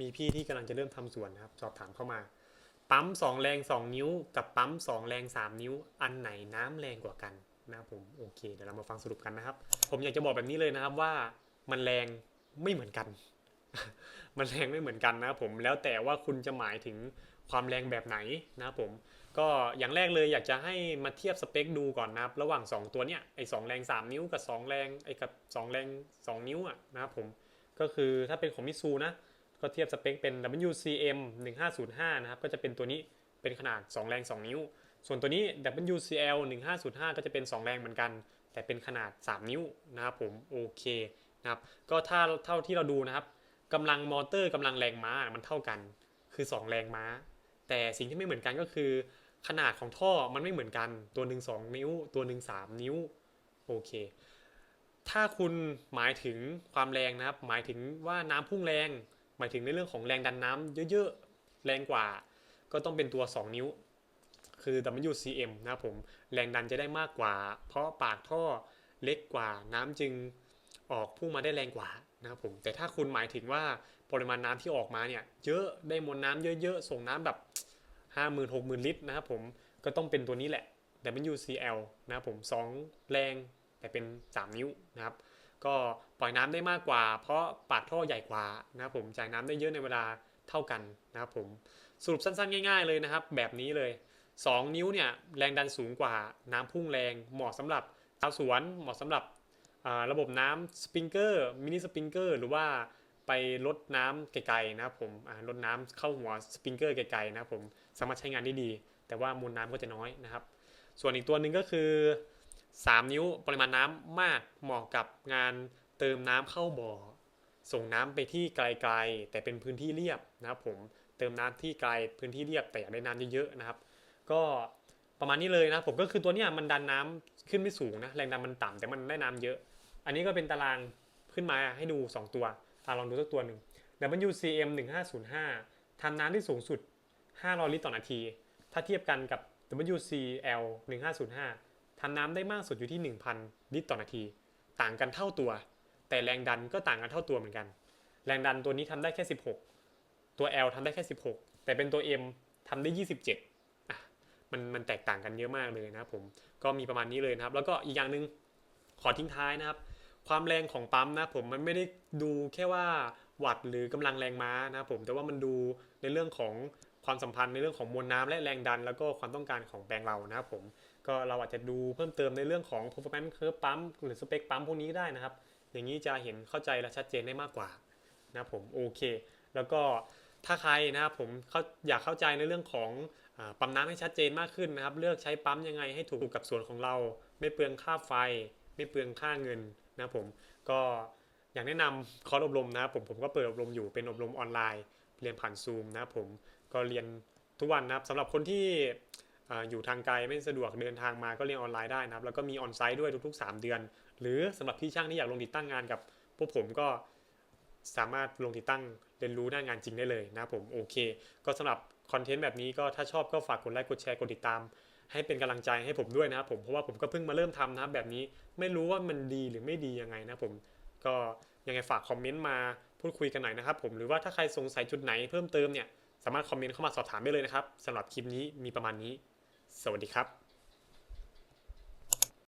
มีพี่ที่กำลังจะเริ่มทำสวนนะครับ สอบถามเข้ามา ปั๊ม2แรง 2 นิ้ว กับปั๊ม2แรง 3 นิ้ว อันไหนน้ำแรงกว่ากันนะครับผมโอเคเดี๋ยวเรามาฟังสรุปกันนะครับ ผมอยากจะบอกแบบนี้เลยนะครับว่ามันแรงไม่เหมือนกัน มันแรงไม่เหมือนกันนะครับผมแล้วแต่ว่าคุณจะหมายถึงความแรงแบบไหนนะครับผมก็อย่างแรกเลยอยากจะให้มาเทียบสเปคดูก่อนนะครับ ระหว่าง 2 ตัวเนี้ยไอ้สแรง 3 นิ้วกับ 2 แรงไอ้กับ 2 แรง 2 นิ้วอะนะครับผมก็คือถ้าเป็นของมิซูนะ ก็เทียบสเปคเป็น WCM 1505นะครับก็จะเป็นตัวนี้เป็นขนาด 2 แรง 2 นิ้ว ส่วนตัวนี้ WCL 1505 ก็จะเป็น 2 แรงเหมือนกัน แต่เป็นขนาด 3 นิ้วนะครับผมโอเคนะครับก็ถ้าเท่าที่เราดูนะครับกำลังมอเตอร์กำลังแรงม้ามันเท่ากัน คือ 2 แรงม้า แต่สิ่งที่ไม่เหมือนกันก็คือ ขนาดของท่อมันไม่เหมือนกันตัวหนึ่ง2นิ้ว ตัวหนึ่ง3นิ้วโอเคถ้าคุณหมายถึงความแรงนะครับ หมายถึงว่าน้ำพุ่งแรง หมายถึงในเรื่องของแรงดันน้ำเยอะๆ แรงกว่า ก็ต้องเป็นตัว 2 นิ้ว คือ WCM นะครับผมแรงดันจะได้มากกว่า เพราะปากท่อเล็กกว่าน้ำจึงออกพุ่งมาได้แรงกว่านะครับผมแต่ถ้าคุณหมายถึงว่าปริมาณน้ำที่ออกมาเนี่ยเยอะได้มวลน้ำเยอะๆ ส่งน้ำแบบ 50,000 60,000 ลิตรนะครับผมก็ต้องเป็นตัวนี้แหละ WCL นะครับผม 2 แรงแต่เป็น 3 นิ้วนะครับ ก็ปล่อยน้ำได้มากกว่า เพราะปากท่อใหญ่กว่านะครับผมจ่ายน้ำได้เยอะในเวลาเท่ากันนะครับผมสรุปสั้นๆ ง่าย ๆเลยนะครับ แบบนี้เลย 2 นิ้วเนี่ยแรงดันสูงกว่าน้ำพุ่งแรงเหมาะสำหรับชาวสวนเหมาะสำหรับระบบน้ำสปริงเกอร์มินิสปริงเกอร์หรือว่าไปลดน้ำไกลๆนะครับผมลดน้ำเข้าหัวสปริงเกอร์ไกลๆนะครับผมสามารถใช้งานได้ดี แต่ว่ามวลน้ำก็จะน้อยนะครับ ส่วนอีกตัวหนึ่งก็คือ 3 นิ้วปริมาณน้ำมากเหมาะกับงานเติมน้ำเข้าบ่อ ส่งน้ำไปที่ไกลๆ แต่เป็นพื้นที่เรียบนะครับผมเติมน้ำที่ไกลพื้นที่เรียบแต่อยากได้น้ำเยอะๆนะครับ ก็ประมาณนี้เลยนะผมก็คือตัวเนี้ยมันดันน้ำขึ้นไม่สูงนะแรงดันมันต่ำแต่มันได้น้ำเยอะ อันนี้ก็เป็นตารางขึ้นมาให้ดู 2 ตัวอลองดูสักตัวหนึ่ง WCM 1505ทำน้ำที่สูงสุด 500 ลิตรต่อนาที ถ้าเทียบกันกับ WCL 1505 ทำน้ำได้มากสุดอยู่ที่ 1,000 ลิตรต่อนาที ต่างกันเท่าตัว แต่แรงดันก็ต่างกันเท่าตัวเหมือนกัน แรงดันตัวนี้ทำได้แค่ 16 ตัว L ทำได้แค่ 16 แต่เป็นตัว M ทำได้ 27อะมันมันแตกต่างกันเยอะมากเลยนะครับผมก็มีประมาณนี้เลยนะครับ แล้วก็อีกอย่างหนึ่งขอทิ้งท้ายนะครับ ความแรงของปั๊มนะผมมันไม่ได้ดูแค่ว่าวัตต์หรือกำลังแรงม้านะครับผมแต่ว่ามันดูในเรื่องของ ความสัมพันธ์ในเรื่องของมวลน้ำและแรงดัน แล้วก็ความต้องการของแปลงเรานะครับผมก็เราอาจจะดูเพิ่มเติมในเรื่องของ performance curve ปั๊มหรือสเปคปั๊มพวกนี้ได้นะครับ อย่างนี้จะเห็นเข้าใจและชัดเจนได้มากกว่านะครับผมโอเค แล้วก็ถ้าใครนะครับผมเขาอยากเข้าใจในเรื่องของปั๊มน้ำให้ชัดเจนมากขึ้นนะครับ เลือกใช้ปั๊มยังไงให้ถูกกับส่วนของเรา ไม่เปลืองค่าไฟ ไม่เปลืองค่าเงินนะครับผมก็อยากแนะนำคอร์สอบรมนะครับผมผมก็เปิดอบรมอยู่เป็นอบรมออนไลน์ เรียนผ่านซูมนะครับผมก็เรียนทุกวันนะครับสำหรับคนที่ออยู่ทางไกลไม่สะดวกเดินทางมาก็เรียนออนไลน์ได้นะครับ แล้วก็มีออนไซต์ด้วยทุก ๆ 3 เดือน หรือสำหรับพี่ช่างที่อยากลงติดตั้งงานกับพวกผมก็สามารถลงติดตั้งเรียนรู้หน้างานจริงได้เลยนะครับผมโอเค ก็สำหรับคอนเทนต์แบบนี้ก็ถ้าชอบก็ฝากกดไลค์กดแชร์กดติดตาม ให้เป็นกำลังใจให้ผมด้วยนะครับผมเพราะว่าผมก็เพิ่งมาเริ่มทำนะครับแบบนี้ไม่รู้ว่ามันดีหรือไม่ดียังไงนะครับผมก็ยังไงฝากคอมเมนต์มา พูดคุยกันหน่อยนะครับผมหรือว่าถ้าใครสงสัยจุดไหนเพิ่มเติมเนี่ยสามารถคอมเมนต์เข้ามาสอบถามได้เลยนะครับสำหรับคลิปนี้มีประมาณนี้ สวัสดีครับ